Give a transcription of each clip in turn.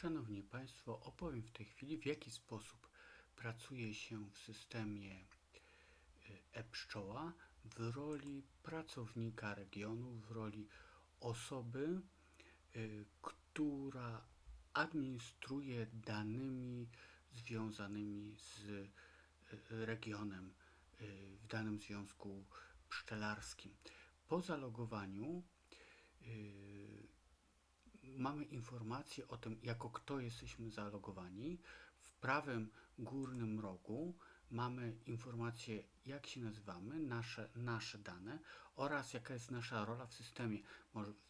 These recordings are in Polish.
Szanowni Państwo, opowiem w tej chwili, w jaki sposób pracuje się w systemie e-pszczoła w roli pracownika regionu, w roli osoby, y, która administruje danymi związanymi z y, regionem y, w danym związku pszczelarskim. Po zalogowaniu mamy informację o tym, jako kto jesteśmy zalogowani. W prawym górnym rogu mamy informację, jak się nazywamy, nasze, nasze dane oraz jaka jest nasza rola w systemie.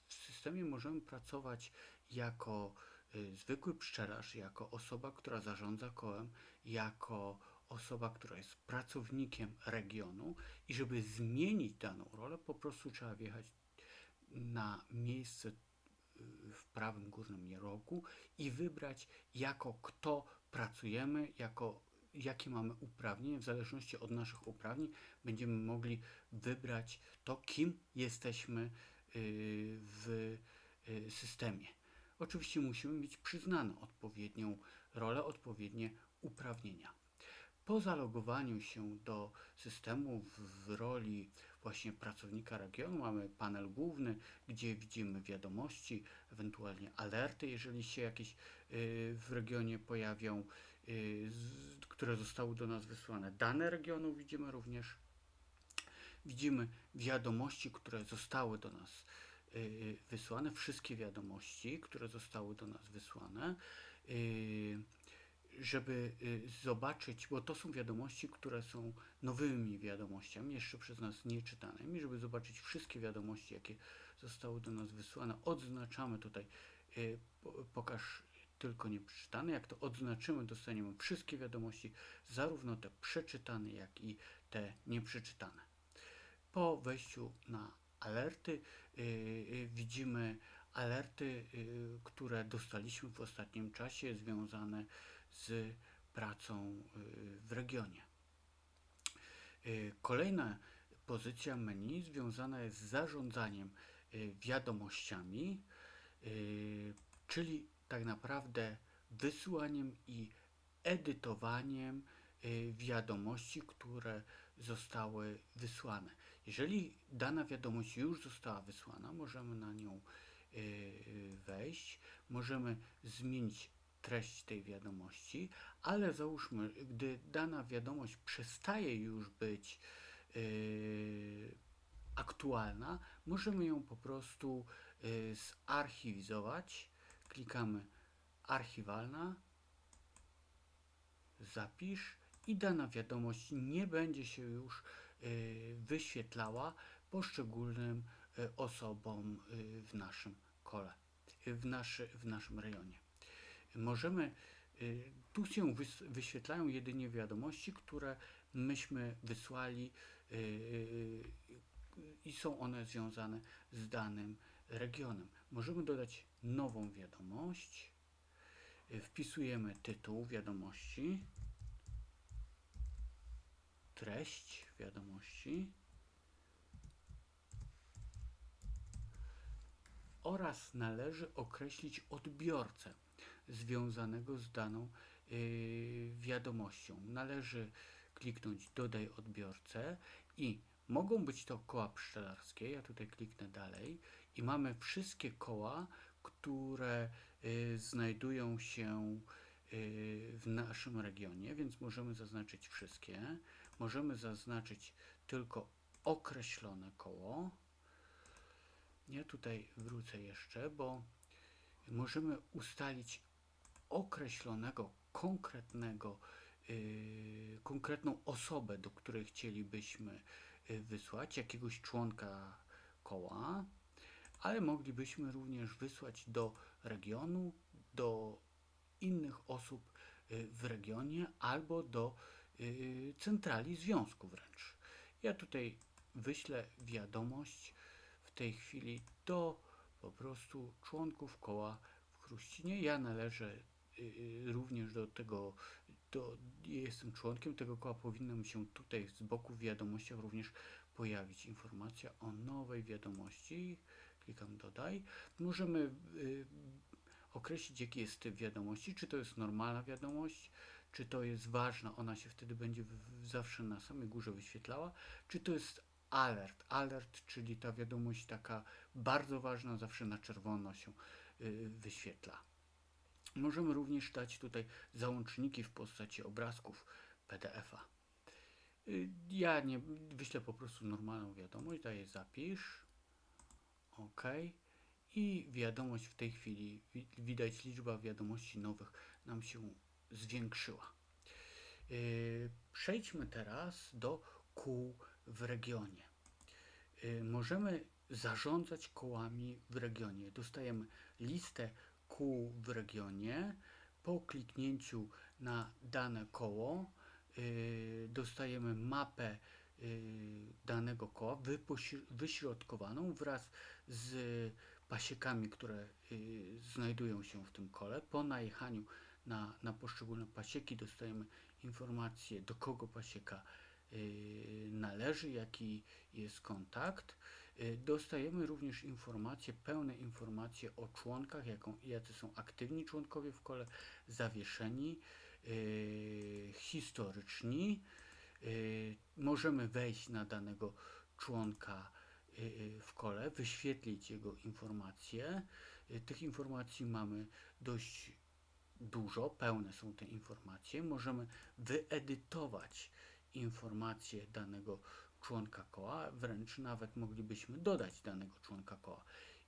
W systemie możemy pracować jako y, zwykły pszczelarz, jako osoba, która zarządza kołem, jako osoba, która jest pracownikiem regionu i żeby zmienić daną rolę, po prostu trzeba wjechać na miejsce w prawym górnym rogu i wybrać jako kto pracujemy, jako jakie mamy uprawnienia. W zależności od naszych uprawnień będziemy mogli wybrać to, kim jesteśmy y, w y, systemie. Oczywiście musimy mieć przyznaną odpowiednią rolę, odpowiednie uprawnienia. Po zalogowaniu się do systemu w, w roli właśnie pracownika regionu mamy panel główny, gdzie widzimy wiadomości, ewentualnie alerty, jeżeli się jakieś y, w regionie pojawią, y, które zostały do nas wysłane. Dane regionu widzimy również. Widzimy wiadomości, które zostały do nas y, wysłane, wszystkie wiadomości, które zostały do nas wysłane. Y, żeby y, zobaczyć, bo to są wiadomości, które są nowymi wiadomościami, jeszcze przez nas nieczytanymi, żeby zobaczyć wszystkie wiadomości, jakie zostały do nas wysłane. Odznaczamy tutaj, y, pokaż tylko nieprzeczytane. Jak to odznaczymy, dostaniemy wszystkie wiadomości, zarówno te przeczytane, jak i te nieprzeczytane. Po wejściu na alerty yy, widzimy alerty, które dostaliśmy w ostatnim czasie związane z pracą yy, w regionie. Kolejna pozycja menu związana jest z zarządzaniem wiadomościami, czyli tak naprawdę wysyłaniem i edytowaniem wiadomości, które zostały wysłane. Jeżeli dana wiadomość już została wysłana, możemy na nią wejść, możemy zmienić treść tej wiadomości, ale załóżmy, gdy dana wiadomość przestaje już być yy, aktualna, możemy ją po prostu yy, zarchiwizować. Klikamy archiwalna, zapisz i dana wiadomość nie będzie się już yy, wyświetlała poszczególnym yy, osobom yy, w naszym kole, w, naszy, w naszym rejonie możemy, y, tu się wyświetlają jedynie wiadomości, które myśmy wysłali y, y, i są one związane z danym regionem. Możemy dodać nową wiadomość. Wpisujemy tytuł wiadomości, treść wiadomości oraz należy określić odbiorcę związanego z daną yy, wiadomością. Należy kliknąć dodaj odbiorcę i mogą być to koła pszczelarskie. Ja tutaj kliknę dalej i mamy wszystkie koła, które yy, znajdują się yy, w naszym regionie, więc możemy zaznaczyć wszystkie. Możemy zaznaczyć tylko określone koło. Ja tutaj wrócę jeszcze, bo możemy ustalić określonego, konkretnego, yy, konkretną osobę, do której chcielibyśmy yy, wysłać, jakiegoś członka koła, ale moglibyśmy również wysłać do regionu, do innych osób yy, w regionie albo do yy, centrali związku wręcz. Ja tutaj wyślę wiadomość w tej chwili do po prostu członków koła w Kruścinie. Ja należę y, również do tego, do, jestem członkiem tego koła, powinna mi się tutaj z boku w wiadomościach również pojawić informacja o nowej wiadomości. Klikam dodaj. Możemy y, określić, jaki jest typ wiadomości, czy to jest normalna wiadomość, czy to jest ważna, ona się wtedy będzie w, zawsze na samej górze wyświetlała, czy to jest alert, alert, czyli ta wiadomość taka bardzo ważna, zawsze na czerwono się y, wyświetla. Możemy również dać tutaj załączniki w postaci obrazków PDF-a. Y, Ja nie wyślę po prostu normalną wiadomość, daję zapisz. OK. I wiadomość w tej chwili, wi- widać liczba wiadomości nowych nam się zwiększyła. Yy, Przejdźmy teraz do kół w regionie. Yy, Możemy zarządzać kołami w regionie. Dostajemy listę kół w regionie. Po kliknięciu na dane koło yy, dostajemy mapę yy, danego koła wyśrodkowaną wraz z pasiekami, które yy, znajdują się w tym kole. Po najechaniu na, na poszczególne pasieki dostajemy informację, do kogo pasieka należy, jaki jest kontakt. Yy, Dostajemy również informacje, pełne informacje o członkach, jaką, jacy są aktywni członkowie w kole, zawieszeni, yy, historyczni. Yy, Możemy wejść na danego członka w kole, wyświetlić jego informacje. Tych informacji mamy dość dużo, pełne są te informacje. Możemy wyedytować informacje danego członka koła, wręcz nawet moglibyśmy dodać danego członka koła.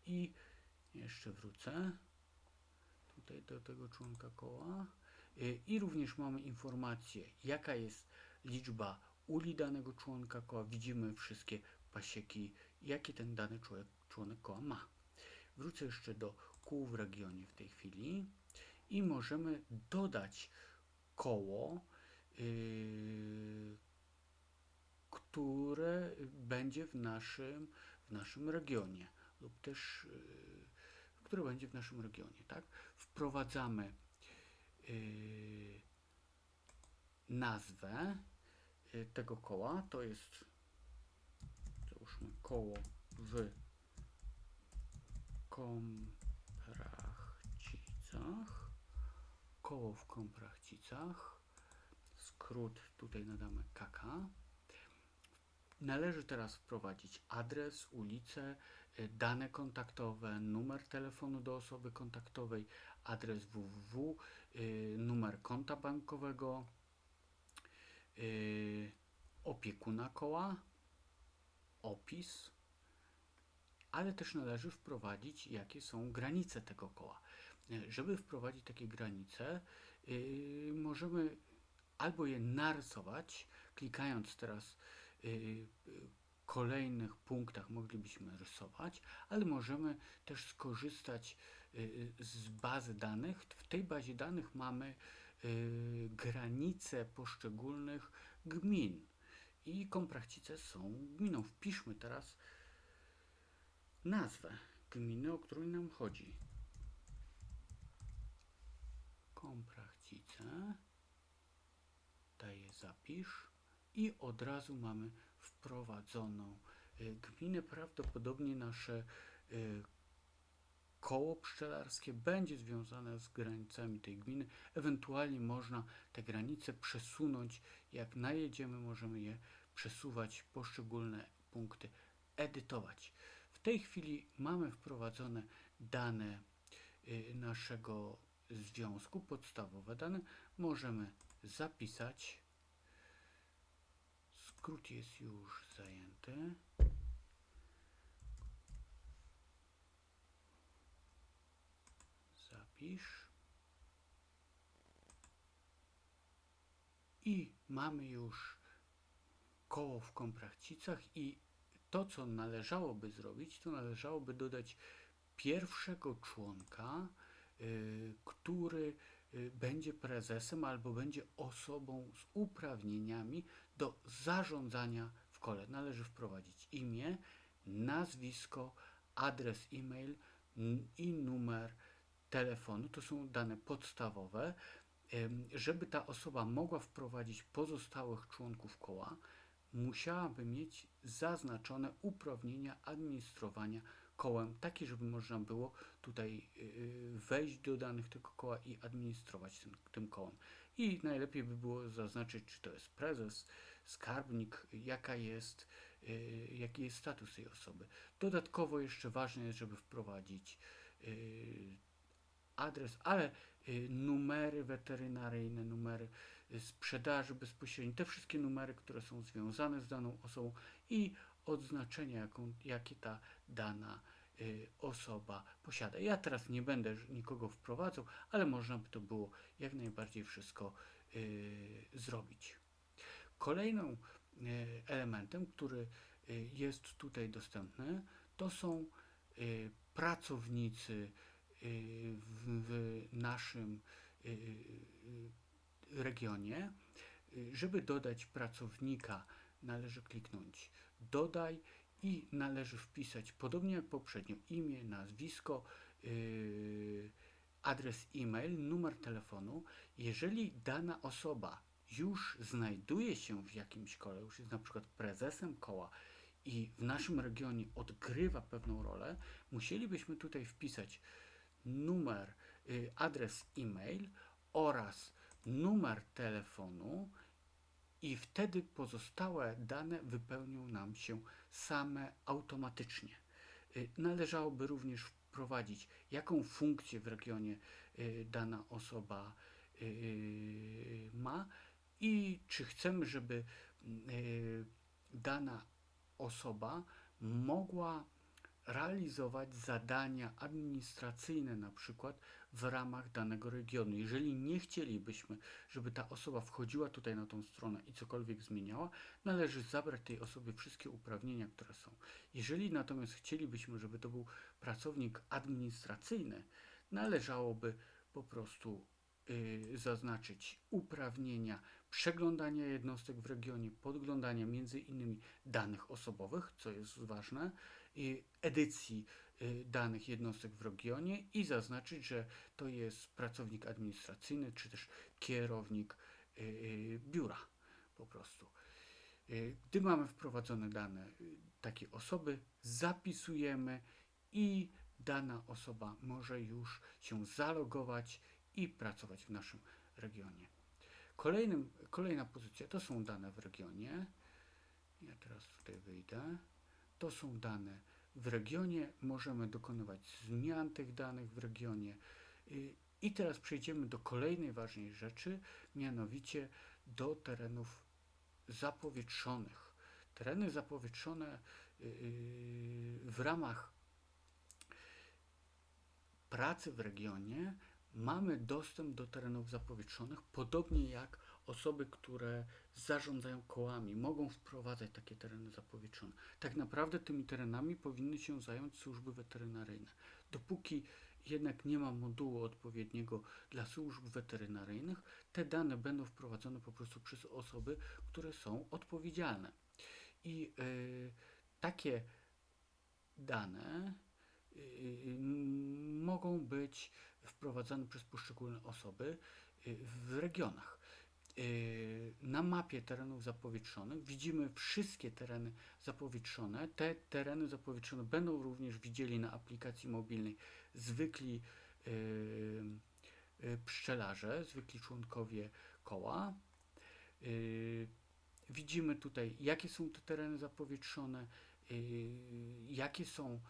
I jeszcze wrócę tutaj do tego członka koła. Y, I również mamy informację, jaka jest liczba uli danego członka koła. Widzimy wszystkie pasieki, jakie ten dany człowiek, członek koła ma. Wrócę jeszcze do kół w regionie w tej chwili i możemy dodać koło, yy, które będzie w naszym, w naszym regionie lub też yy, które będzie w naszym regionie, tak? Wprowadzamy yy, nazwę yy, tego koła, to jest załóżmy koło w Komprachcicach. Koło w Komprachcicach. Skrót tutaj nadamy KK Należy teraz wprowadzić adres, ulicę, y, dane kontaktowe, numer telefonu do osoby kontaktowej, adres www, y, numer konta bankowego, y, opiekuna koła, opis, ale też należy wprowadzić, jakie są granice tego koła. Żeby wprowadzić takie granice, możemy albo je narysować, klikając teraz kolejnych punktach moglibyśmy rysować, ale możemy też skorzystać y, z bazy danych. W tej bazie danych mamy y, granice poszczególnych gmin i Komprachcice są gminą. Wpiszmy teraz nazwę gminy, o którą nam chodzi. Komprachcice. Daję zapisz i od razu mamy wprowadzoną y, gminę. Prawdopodobnie nasze y, koło pszczelarskie będzie związane z granicami tej gminy. Ewentualnie można te granice przesunąć. Jak najedziemy, możemy je przesuwać, poszczególne punkty edytować. W tej chwili mamy wprowadzone dane y, naszego związku, podstawowe dane. Możemy zapisać. Skrót jest już zajęty. Zapisz. I mamy już koło w Komprachcicach i to, co należałoby zrobić, to należałoby dodać pierwszego członka, y, który będzie prezesem albo będzie osobą z uprawnieniami do zarządzania w kole. Należy wprowadzić imię, nazwisko, adres e-mail i numer telefonu. To są dane podstawowe. Żeby ta osoba mogła wprowadzić pozostałych członków koła, musiałaby mieć zaznaczone uprawnienia administrowania kołem, taki, żeby można było tutaj y, wejść do danych tego koła i administrować tym, tym kołem. I najlepiej by było zaznaczyć, czy to jest prezes, skarbnik, jaka jest, y, jaki jest status tej osoby. Dodatkowo jeszcze ważne jest, żeby wprowadzić y, adres, ale numery weterynaryjne, numery sprzedaży bezpośredniej, te wszystkie numery, które są związane z daną osobą i odznaczenia, jaką, jakie ta dana y, osoba posiada. Ja teraz nie będę nikogo wprowadzał, ale można by to było jak najbardziej wszystko y, zrobić. Kolejnym elementem, który y, jest tutaj dostępny, to są pracownicy w, naszym regionie. Żeby dodać pracownika, należy kliknąć dodaj i należy wpisać, podobnie jak poprzednio, imię, nazwisko, yy, adres e-mail, numer telefonu. Jeżeli dana osoba już znajduje się w jakimś kole, już jest na przykład prezesem koła i w naszym regionie odgrywa pewną rolę, musielibyśmy tutaj wpisać numer, y, adres e-mail oraz numer telefonu i wtedy pozostałe dane wypełnią nam się same automatycznie. Y, Należałoby również wprowadzić, jaką funkcję w regionie y, dana osoba y, ma i czy chcemy, żeby dana osoba mogła realizować zadania administracyjne na przykład w ramach danego regionu. Jeżeli nie chcielibyśmy, żeby ta osoba wchodziła tutaj na tą stronę i cokolwiek zmieniała, należy zabrać tej osobie wszystkie uprawnienia, które są. Jeżeli natomiast chcielibyśmy, żeby to był pracownik administracyjny, należałoby po prostu y, zaznaczyć uprawnienia przeglądania jednostek w regionie, podglądania między innymi danych osobowych, co jest ważne, edycji y, danych jednostek w regionie i zaznaczyć, że to jest pracownik administracyjny czy też kierownik y, y, biura po prostu. Gdy mamy wprowadzone dane takiej osoby, zapisujemy i dana osoba może już się zalogować i pracować w naszym regionie. Kolejnym, kolejna pozycja to są dane w regionie. Ja teraz tutaj wyjdę. To są dane w regionie. Możemy dokonywać zmian tych danych w regionie. Y, I teraz przejdziemy do kolejnej ważnej rzeczy, mianowicie do terenów zapowietrzonych. Tereny zapowietrzone y, y, w ramach pracy w regionie mamy dostęp do terenów zapowietrzonych, podobnie jak osoby, które zarządzają kołami, mogą wprowadzać takie tereny zapowietrzone. Tak naprawdę tymi terenami powinny się zająć służby weterynaryjne. Dopóki jednak nie ma modułu odpowiedniego dla służb weterynaryjnych, te dane będą wprowadzone po prostu przez osoby, które są odpowiedzialne. I y, takie dane y, y, mogą być wprowadzane przez poszczególne osoby w regionach. Y, Na mapie terenów zapowietrzonych widzimy wszystkie tereny zapowietrzone. Te tereny zapowietrzone będą również widzieli na aplikacji mobilnej zwykli y, y, pszczelarze, zwykli członkowie koła. Widzimy tutaj, jakie są te tereny zapowietrzone, jakie są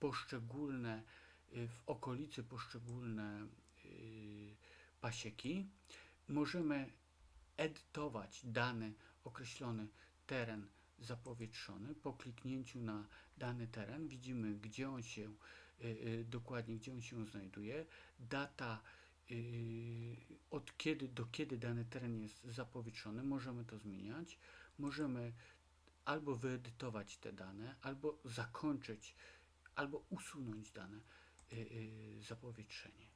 poszczególne w okolicy poszczególne pasieki. Możemy edytować dany określony teren zapowietrzony. Po kliknięciu na dany teren widzimy, gdzie on się y, y, dokładnie, gdzie on się znajduje, data y, od kiedy do kiedy dany teren jest zapowietrzony. Możemy to zmieniać. Możemy albo wyedytować te dane, albo zakończyć, albo usunąć dane zapowietrzenie.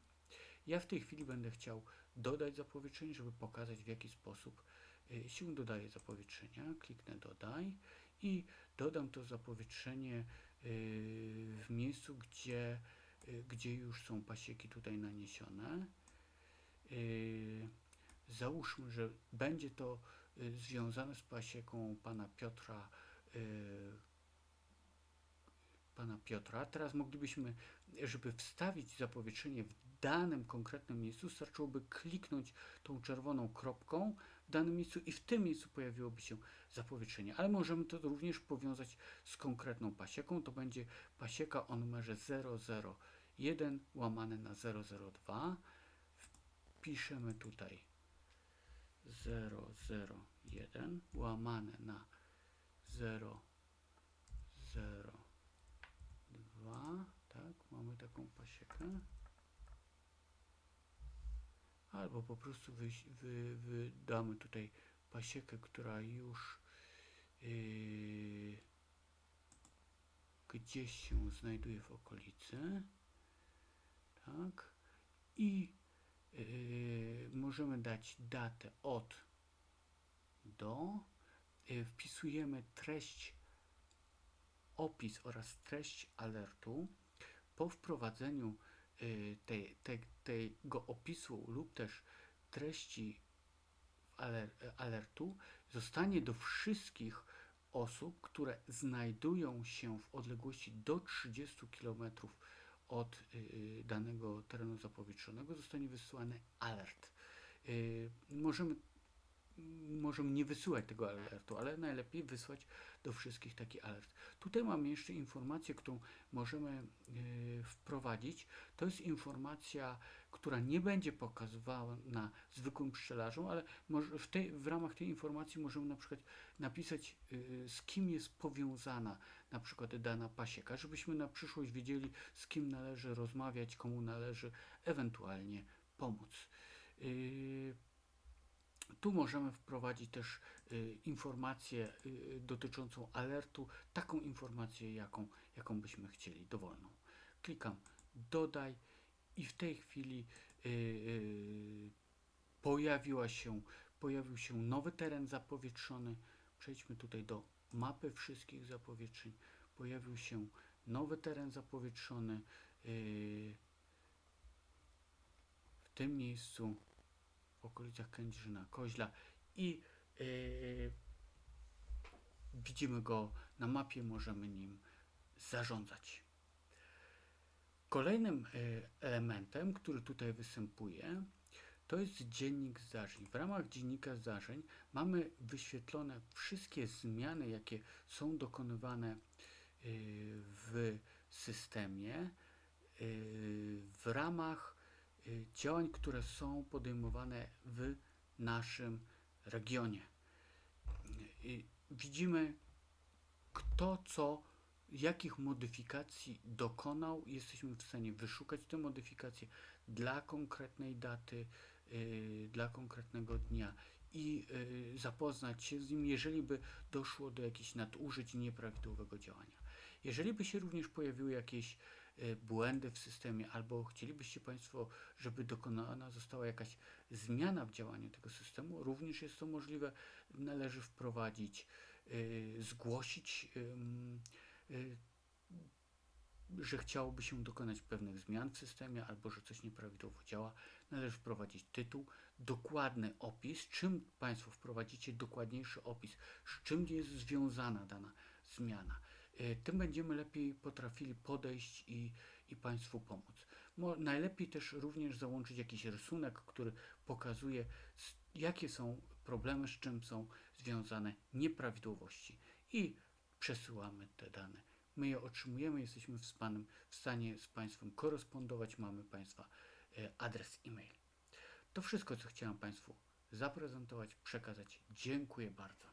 Ja w tej chwili będę chciał dodać zapowietrzenie, żeby pokazać w jaki sposób y, się dodaje zapowietrzenia. Kliknę dodaj i dodam to zapowietrzenie y, w miejscu, gdzie, y, gdzie już są pasieki tutaj naniesione. Załóżmy, że będzie to związane z pasieką pana Piotra pana Piotra. Teraz moglibyśmy, żeby wstawić zapowietrzenie w danym konkretnym miejscu, starczyłoby kliknąć tą czerwoną kropką w danym miejscu i w tym miejscu pojawiłoby się zapowietrzenie. Ale możemy to również powiązać z konkretną pasieką. To będzie pasieka o numerze 001 łamane na 002. Wpiszemy tutaj 001 łamane na 002, tak, mamy taką pasiekę. Albo po prostu wyś- wy, wydamy tutaj pasiekę, która już yy, gdzieś się znajduje w okolicy. Tak. I yy, możemy dać datę od do. Yy, wpisujemy treść, opis oraz treść alertu. Po wprowadzeniu yy, tej, tego opisu lub też treści aler, alertu zostanie do wszystkich osób, które znajdują się w odległości do 30 km od y, danego terenu zapowietrzonego, zostanie wysłany alert. Y, możemy, możemy nie wysyłać tego alertu, ale najlepiej wysłać do wszystkich taki alert. Tutaj mamy jeszcze informację, którą możemy y, wprowadzić. To jest informacja, która nie będzie pokazywała na zwykłym pszczelarzom, ale w, tej, w ramach tej informacji możemy na przykład napisać, y, z kim jest powiązana na przykład dana pasieka, żebyśmy na przyszłość wiedzieli, z kim należy rozmawiać, komu należy ewentualnie pomóc. Y, tu możemy wprowadzić też y, informację y, dotyczącą alertu, taką informację, jaką, jaką byśmy chcieli, dowolną. Klikam dodaj i w tej chwili y, pojawiła się, pojawił się nowy teren zapowietrzony. Przejdźmy tutaj do mapy wszystkich zapowietrzeń. Pojawił się nowy teren zapowietrzony. w tym miejscu w okolicach Kędzierzyna Koźla i yy, widzimy go na mapie, możemy nim zarządzać. Kolejnym yy, elementem, który tutaj występuje, to jest dziennik zdarzeń. W ramach dziennika zdarzeń mamy wyświetlone wszystkie zmiany, jakie są dokonywane yy, w systemie w ramach działań, które są podejmowane w naszym regionie. Y, Widzimy, kto co, jakich modyfikacji dokonał. Jesteśmy w stanie wyszukać te modyfikacje dla konkretnej daty, y, dla konkretnego dnia i y, zapoznać się z nim, jeżeli by doszło do jakichś nadużyć nieprawidłowego działania. Jeżeli by się również pojawiły jakieś y, błędy w systemie, albo chcielibyście Państwo, żeby dokonana została jakaś zmiana w działaniu tego systemu, również jest to możliwe. Należy wprowadzić, y, zgłosić, y, że chciałoby się dokonać pewnych zmian w systemie, albo że coś nieprawidłowo działa. Należy wprowadzić tytuł, dokładny opis, czym Państwo wprowadzicie dokładniejszy opis, z czym jest związana dana zmiana. Y, Tym będziemy lepiej potrafili podejść i, i Państwu pomóc. Mo, najlepiej też również załączyć jakiś rysunek, który pokazuje, jakie są problemy, z czym są związane nieprawidłowości. I przesyłamy te dane. My je otrzymujemy, jesteśmy w, w stanie z Państwem korespondować, mamy Państwa e, adres e-mail. To wszystko, co chciałem Państwu zaprezentować, przekazać. Dziękuję bardzo.